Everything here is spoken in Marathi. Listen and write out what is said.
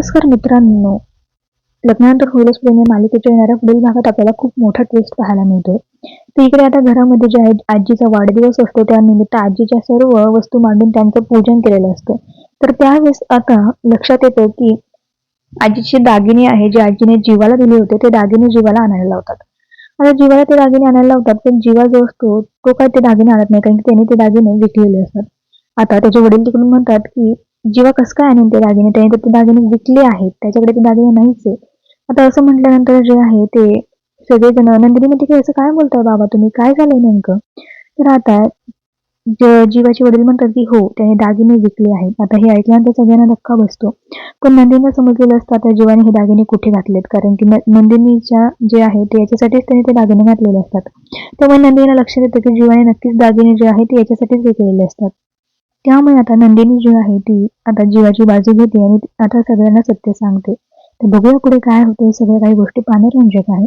नमस्कार मित्रांनो. लग्नानंतर होईलच प्रेमी मालिकेच्या येणाऱ्या पुढील भागात आपल्याला खूप मोठा ट्विस्ट पाहायला मिळतोय. तर इकडे आता घरामध्ये जे आहे आजीचा वाढदिवस असतो त्यानिमित्त आजीच्या सर्व वस्तू मांडून त्यांचं पूजन केलेलं असतं. तर त्यावेळेस आता लक्षात येतं की आजीचे दागिने आहे जे आजीने जीवाला दिले होते ते दागिने जीवाला आणायला लावतात. आता जीवाला ते दागिने आणायला लावतात पण जीवा जो असतो तो काय ते दागिने आणत नाही कारण की त्याने ते दागिने विकलेले असतात. आता त्याचे वडील तिकडून म्हणतात की जीवा कसं काय आणून ते दागिने? त्याने तर ते दागिने विकले आहेत. त्याच्याकडे ते दागिने नाहीच आहे आता असं म्हटल्यानंतर जे आहे ते सगळेजण नंदिनी म्हणते की असं काय बोलताय बाबा तुम्ही? काय झालंय नेमकं? तर आता जीवाचे वडील म्हणतात की हो त्याने दागिने विकले आहेत. आता हे ऐकल्यानंतर सगळ्यांना धक्का बसतो. पण नंदिनीला समजलेलं असतं आता जीवाने हे दागिने कुठे घातलेत? कारण की न- नंदिनीच्या जे आहे ते याच्यासाठीच त्याने ते दागिने घातलेले असतात. त्यामुळे नंदिनीला लक्षात येतं की जीवाने नक्कीच दागिने जे आहे ते याच्यासाठीच विकलेले असतात. त्यामुळे आता नंदिनी जी आहे ती आता जीवाची बाजू घेते आणि आता सगळ्यांना सत्य सांगते. तर बघूया पुढे काय होते सगळ्या काही गोष्टी पाहण्यारंजक आहे.